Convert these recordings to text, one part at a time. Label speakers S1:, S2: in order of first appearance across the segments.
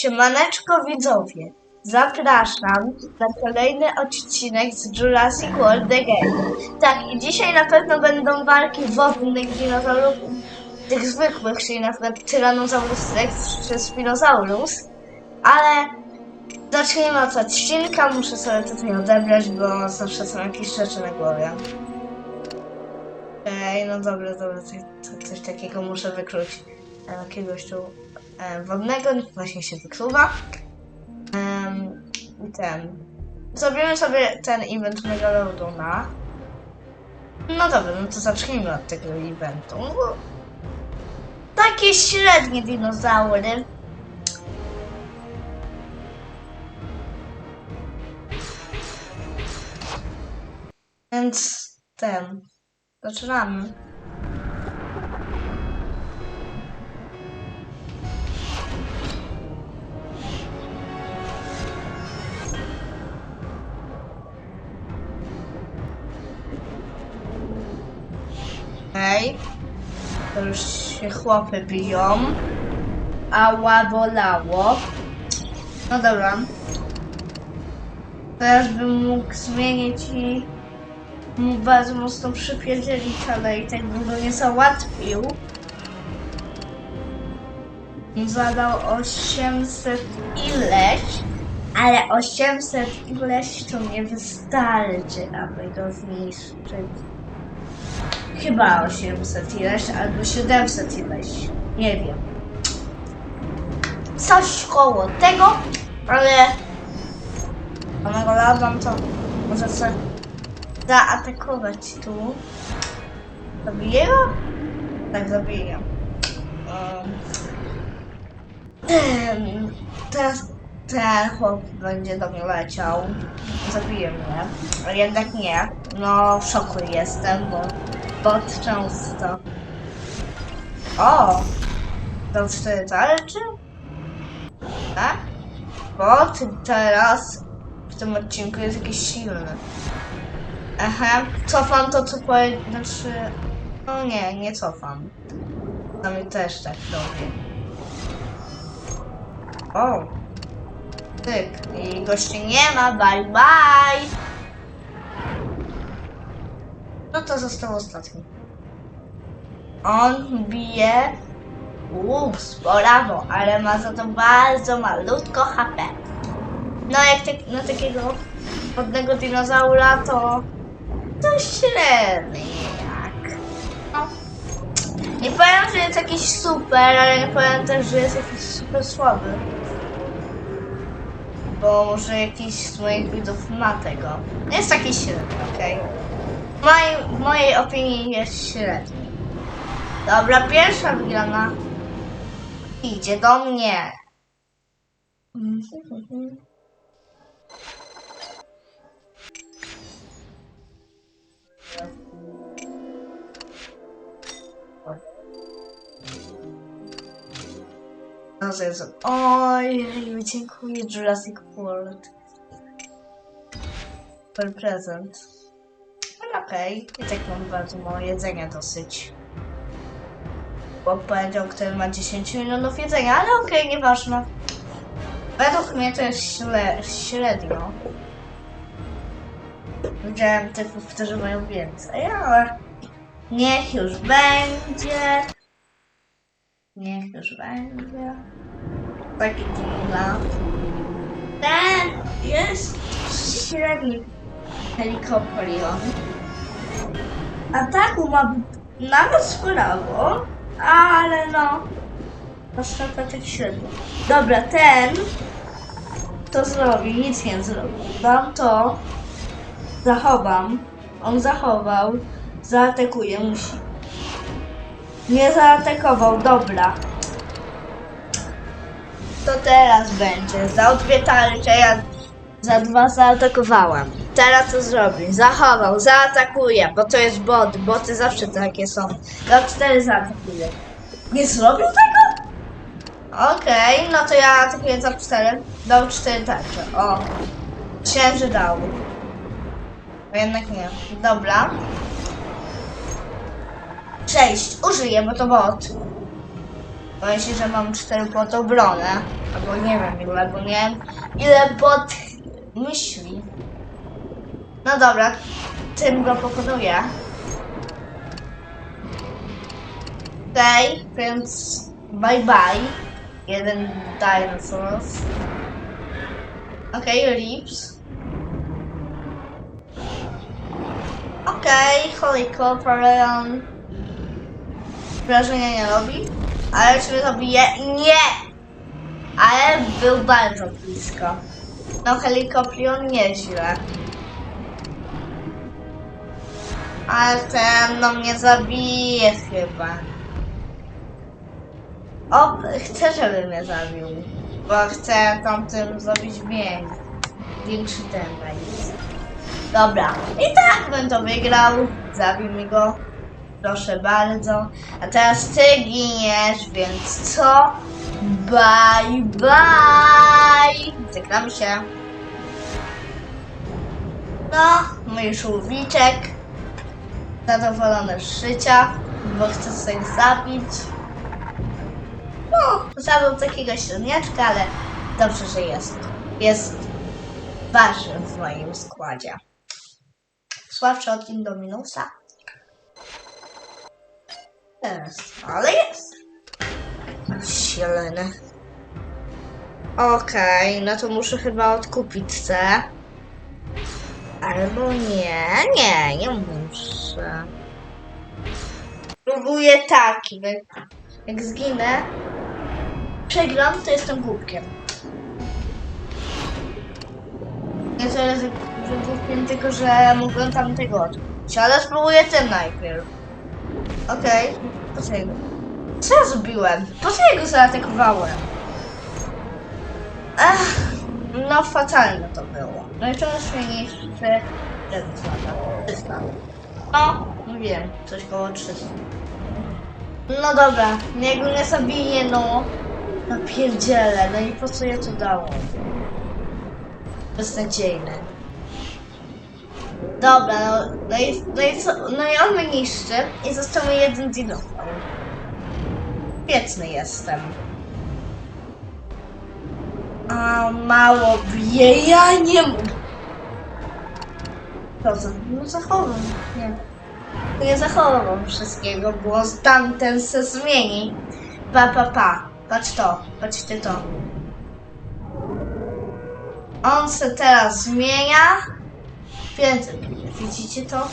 S1: Siemaneczko widzowie, zapraszam na kolejny odcinek z Jurassic World Game. Tak, i dzisiaj na pewno będą walki wodnych dinozaurów, tych zwykłych, czyli na przykład Tyrannosaurus Rex czy Spinosaurus, ale zacznijmy od odcinka, muszę sobie tutaj odebrać, bo zawsze są jakieś rzeczy na głowie. Ej, no dobra, dobra, coś, coś takiego muszę wykluć. Jakiegoś tu wodnego, właśnie się wykluwa. I ten. Zrobimy sobie ten event Megalodona. No dobra, no to zacznijmy od tego eventu. Takie średnie dinozaury. Więc ten. Zaczynamy. Hej. To już się chłopy biją. Ała bolało. No dobra. Teraz bym mógł zmienić i mu bardzo mocno przypierdzielić, ale i tak bym go nie załatwił. Zadał 800 ileś, ale 800 ileś to nie wystarczy, aby go zniszczyć. Chyba 800 ileś, albo 700 ileś. Nie wiem. Coś koło tego, ale Megalodon to może sobie zaatakować tu. Zabiję go? Tak, zabiję. Um, teraz ten chłop będzie do mnie leciał. Zabije mnie. A jednak nie. No, w szoku jestem, bo bot często. O! Cztery tarczy? Tak? Bot teraz w tym odcinku jest jakiś silny. Aha, cofam to, co powie... Znaczy... No nie, nie cofam. To mi też tak robi. O! Tyk. I gości nie ma, bye bye! No to został ostatni. On bije... Ups, brawo, ale ma za to bardzo malutko HP. No jak tak, na takiego wodnego dinozaura to to średnie jak. No. Nie powiem, że jest jakiś super, ale nie powiem też, że jest jakiś super słaby. Bo może jakiś z moich widzów ma tego. Jest taki średni, okej. W, mojej, w mojej opinii jest średni. Dobra, pierwsza wygrana idzie do mnie. No. Oj, dziękuję Jurassic World. Per prezent. Okej, i tak mam bardzo mało jedzenia dosyć. Bo powiedział, który ma 10 milionów jedzenia, ale okej, nieważne. Według mnie to jest śle, średnio. Widziałem typów, którzy mają więcej, ale niech już będzie. Niech już będzie. Taki dla. Ten jest średni helikopterion. Ataku ma nawet sprawo, ale no. Proszę tak średnio. Dobra, ten to zrobi, nic nie zrobi. Dam to, zachowam. On zachował, zaatakuje, musi. Nie zaatakował, dobra. To teraz będzie. Za dwie tarcze, ja za dwa zaatakowałam. Teraz to zrobi. Zachował, zaatakuje, bo to jest bot. Boty zawsze takie są. Za cztery zaatakuje. Nie zrobił tego? Okej, no to ja atakuję za cztery. Dał cztery tarcze. O. Myślałem, że dał. A jednak nie. Dobra. Sześć. Użyję, bo to bot. Bo myśli, że mam 4 pod obronę. Albo nie wiem ile, bo nie wiem ile pod myśli. No dobra, tym go pokonuję. Okej, więc bye bye. Jeden dinosaurs. Okej, Lips. Okej, Holy Corporation. Wrażenia nie robi. Ale czy robi je? Nie! Ale był bardzo blisko. No helikopterion nieźle. Ale ten no mnie zabije chyba. O, chcę, żeby mnie zabił. Bo chcę tamtym zrobić więcej. Większy damage. Dobra. I tak bym to wygrał. Zabij mi go. Proszę bardzo. A teraz ty giniesz, więc co? Bye bye! Żegnamy się. No, mój żółwiczek. Zadowolony z życia, bo chce sobie zabić. No, zabił takiego średniaczka, ale dobrze, że jest. Jest ważny w moim składzie. Słabszy od Indominusa. Jest, ale jest. Zielony. Okej, no to muszę chyba odkupić C. Albo nie, nie, nie muszę. Próbuję taki, jak, jak zginę, przegram, to jestem głupkiem. Nie że, że głupkiem, tylko że mogłem tam tego odkupić. Ale spróbuję ten najpierw. Okej, po co jego? Co ja zrobiłem? Po co ja zaatakowałem? Ach, no fatalne to było. Najczęściej niż że że 300. No, wiem, coś koło 300. No dobra, niech go nie zabije, no. Napierdzielę, no i po co ja to dałem? Beznadziejne. Dobra, no, no, i, no, i co, no i on mnie niszczy i został jeden dinozaur. Świetny jestem. A mało bije, ja nie. Co za? No zachowam, nie. Nie zachowam wszystkiego, bo tamten se zmieni. Pa, pa, pa. Patrz to, patrzcie to. On se teraz zmienia. Więcej, widzicie to?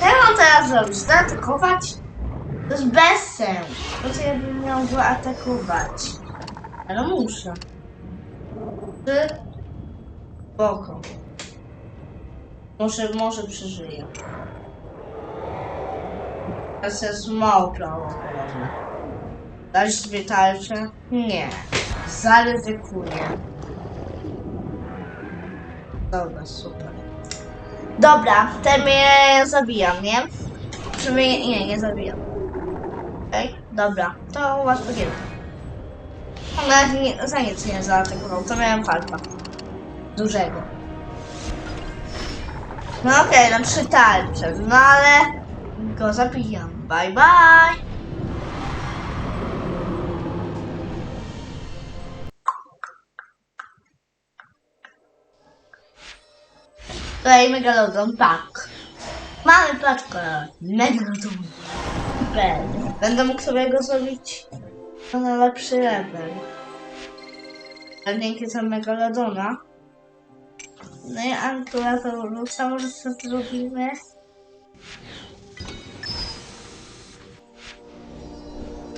S1: Mam teraz zrobić? Zaatakować? To jest bez sensu. Po co ja bym miał go atakować? Ale muszę. Ty? Boko. Może, może przeżyję. Teraz jest mało prawdopodobne. Dać dwie? Nie. Zaryzykuję. Dobra, super. Dobra, ten mnie zabijam, nie? Przynajmniej nie, nie zabijam. Okej, dobra, to łatwo gier. Nawet nie, za nic nie zaatakował, to miałem falta. Dużego. No okej, no trzy tarcze, no ale go zabijam. Bye bye! Tutaj Megalodon Pack. Mamy paczkę Megalodon. Będę mógł sobie go zrobić na lepszy level. A dzięki za Megalodona. No i Ankylosaurus'a może sobie zrobimy.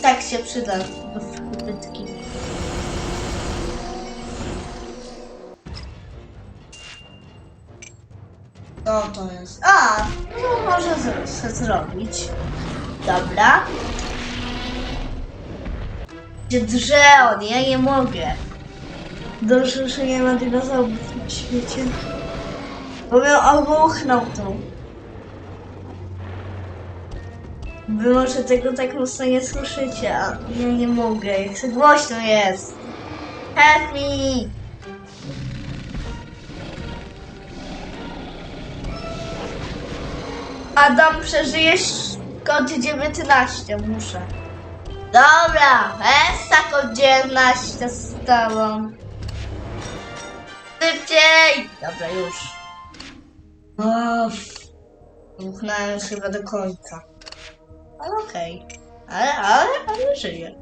S1: Tak się przyda do wchwytki. Co to jest? A, no może se zrobić. Dobra. Gdzie drze on, ja nie mogę. Dobrze, że nie ma dinozaurów na świecie. Bo bym to. Wy może tego tak mocno nie słyszycie, a ja nie mogę. Jak głośno jest. Help me! Adam, przeżyjesz kod 19, muszę. Dobra, Essa codzienna się z tobą. Szybciej! Dobra, już. Uff. Dmuchnąłem już chyba do końca. Ale okej. Ale, ale, ale żyję.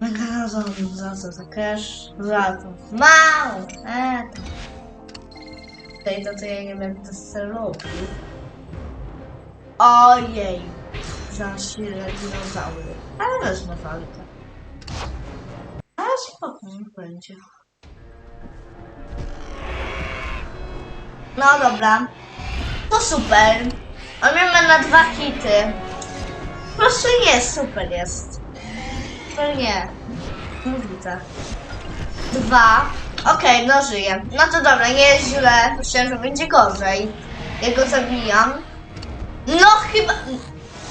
S1: Megazon, za co za cash? Za to. Mało! E, to. Tutaj to, to ja nie wiem, co se robi. Ojej! Za silne dinozaury. Ale wezmę walkę. Ale spokojnie będzie. No dobra. To super. A mamy na dwa hity. Po prostu nie, super jest. Super nie. Nie. Dwa. Okej, no żyję. No to dobra, nie jest źle. Myślałem, że będzie gorzej. Ja go zabijam. No chyba...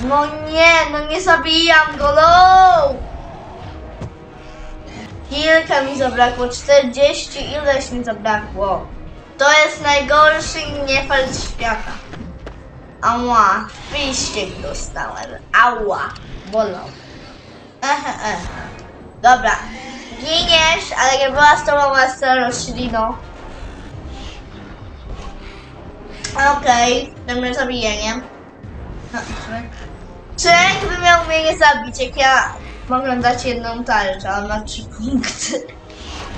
S1: No nie, no nie zabijam go, no! Kilka mi zabrakło, 40 ileś mi zabrakło. To jest najgorszy niefal świata. Ała, wyścig dostałem. Ała, bolą. Ehe, ehe. Dobra, giniesz, ale nie była z tobą masa roślino. Okej, okay, mnie zabijeniem. Czek by miał mnie nie zabić, jak ja mogłem dać jedną tarczę, a ma trzy punkty.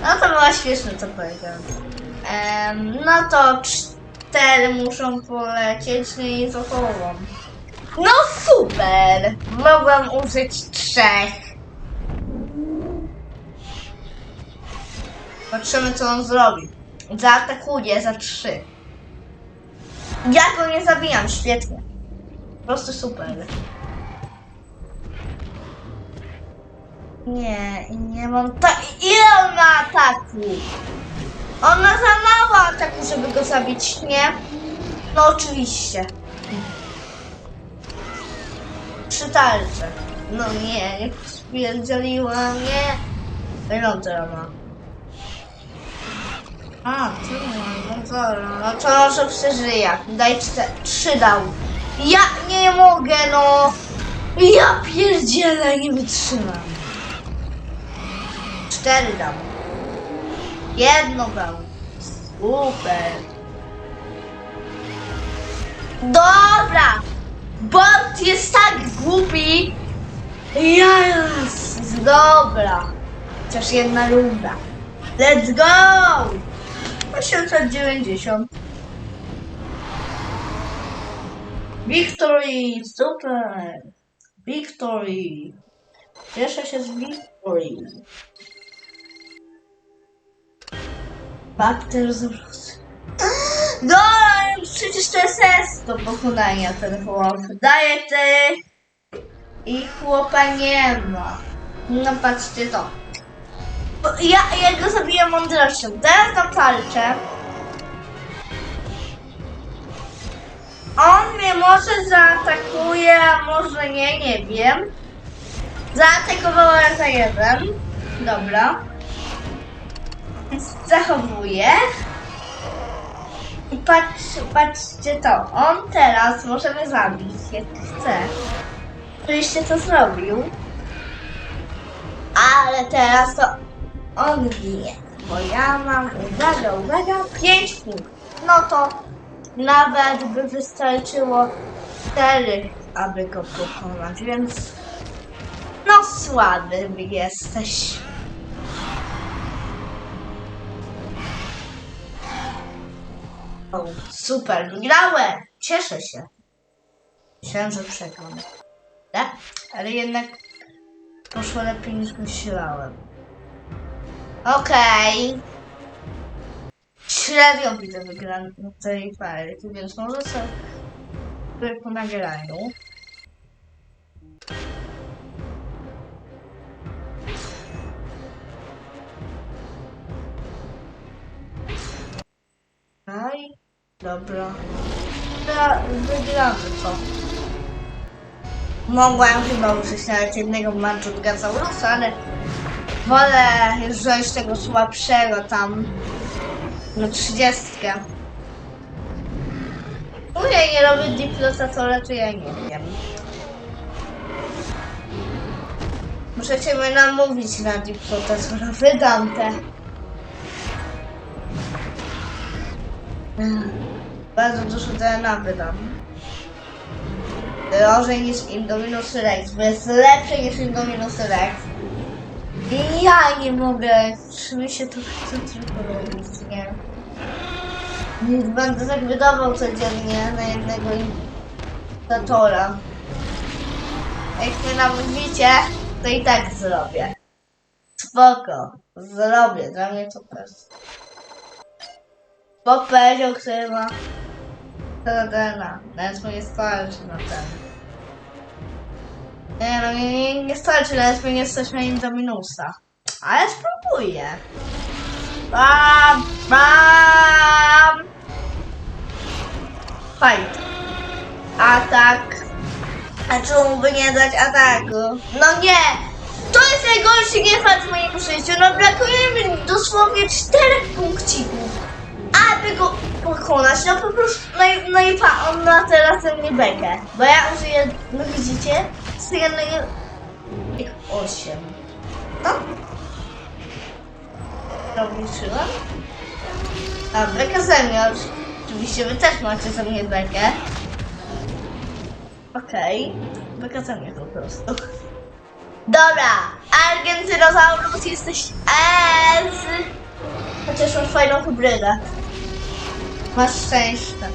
S1: No to było śmieszne, co powiedziałem. Em, no to cztery muszą polecieć, no i za połową. No super! Mogłam użyć trzech. Patrzymy, co on zrobi. Zaatakuje za trzy. Ja go nie zabijam, świetnie. Po prostu super. Nie, nie mam tak. Ile on ma ataku? On ma za mało ataku, żeby go zabić, nie? No oczywiście. Trzy tarcze. No nie, nie spierdzieliłam, nie. Teraz ma? A, ty no dobra, no to może przeżyję. Daj cztery, trzy dał. Ja nie mogę, no. Ja pierdzielę, nie wytrzymam. Cztery dam. Jedno dam. Super. Dobra. Bot jest tak głupi. Yes. Dobra. Chociaż jedna runda. Let's go! 890. Victory! Super! Victory! Cieszę się z Victory. Bakter zwrót. No, przecież to jest S do pokonania ten chłop. Daję ty i chłopa nie ma. No patrzcie to. Ja, ja go zabiję mądrością. Teraz na tarczę. On mnie może zaatakuje, a może nie, nie wiem. Zaatakowała za jeden. Dobra. Zachowuję. I patrz, patrzcie to. On teraz może mnie zabić, jak chce. Oczywiście to zrobił. Ale teraz to on ginie. Bo ja mam, uwaga, uwaga, 5 punktów. No to nawet by wystarczyło 4, aby go pokonać, więc no słaby jesteś. O, super, wygrałem! Cieszę się. Myślałem, że przegram. Tak? Ale jednak poszło lepiej niż myślałem. Okej. Średnio widzę wygraną tej parki, więc może sobie po nagraniu. Aj, dobra. Wygra, wygramy to. Mogłem chyba użyć nawet jednego Manchutgasaurusa, ale wolę wziąć tego słabszego tam na trzydziestkę. No ja nie robię diplotatora, to ja nie wiem. Możecie mnie namówić na diplotatora. Wydam te. Ech, Bardzo dużo DNA wydam. Drożej niż Indominus Rex, bo jest lepsze niż Indominus Rex. Ja nie mogę. Mi się to chce tylko robić, nie? Będę tak wydawał codziennie na jednego imitatora. Jak mnie namówicie, to i tak zrobię. Spoko. Zrobię. Dla mnie to też. Bo powiedział, który ma DNA. Nawet mu nie starczy na ten. Nie no, nie, nie, starczy, mi nie stać na Indominusa. Ale spróbuję. Bam! Bam! Fight. Atak. A czemu by nie dać ataku? No nie! To jest najgorszy niefart w moim życiu. No brakuje mi dosłownie czterech punkcików. Aby go pokonać, no po prostu, no i, no i pa, on ma teraz tę bekę. Bo ja użyję, no widzicie, jednego... Ich osiem. No. Obliczyłam? A, bekę ze mnie, oczywiście wy też macie ze mnie bekę. Okej, bekę ze mnie po prostu. Dobra, Argentynosaurus jesteś S. Chociaż masz fajną hybrydę. Masz szczęście.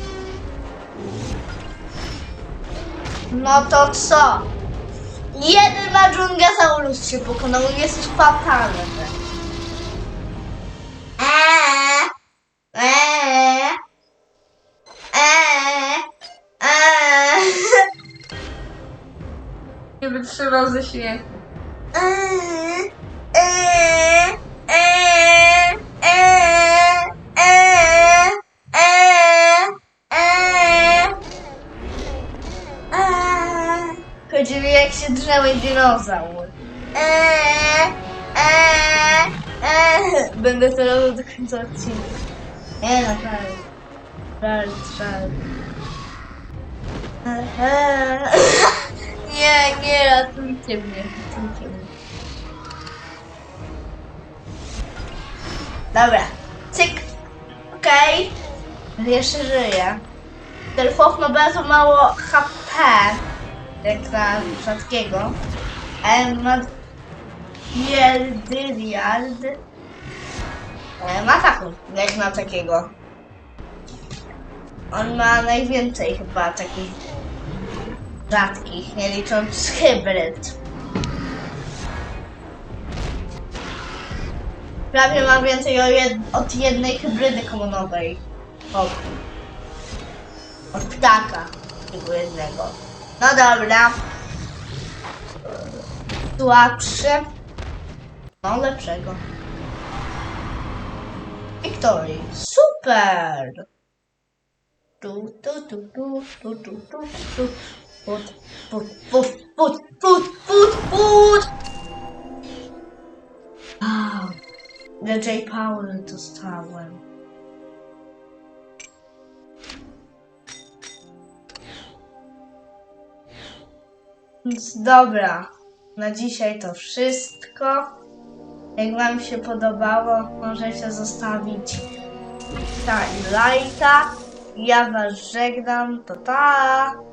S1: No to co? Jeden Majungasaurus się pokonał jesteś. Eee, eee, eee, eee. Nie wytrzymał ze śmiechu. Chodzi mi jak się drzeły dinozaur. Eee, eee, eee. Będę to robił do końca odcinka. Nie naprawdę. Żart. Eee. Nie, nie, ratujcie mnie, ratujcie mnie. Dobra, cyk. Okej. Jeszcze żyję. Ten fof ma bardzo mało HP, jak na rzadkiego. Ale ma Jeldyriard. E, Ma taką, jak na takiego. On ma najwięcej chyba takich rzadkich, nie licząc hybryd. Prawie ma więcej jed od jednej hybrydy komunowej. Od ptaka. Tego jednego. No dobra. Słabszy. No lepszego. Victory. Super! Tu, tu, tu, tu, tu, tu, tu, tu. Put, put, put, put, put, put, put! Wow. DJ Power dostałem. Więc dobra, na dzisiaj to wszystko. Jak Wam się podobało, możecie zostawić lajka. Ja Was żegnam, to.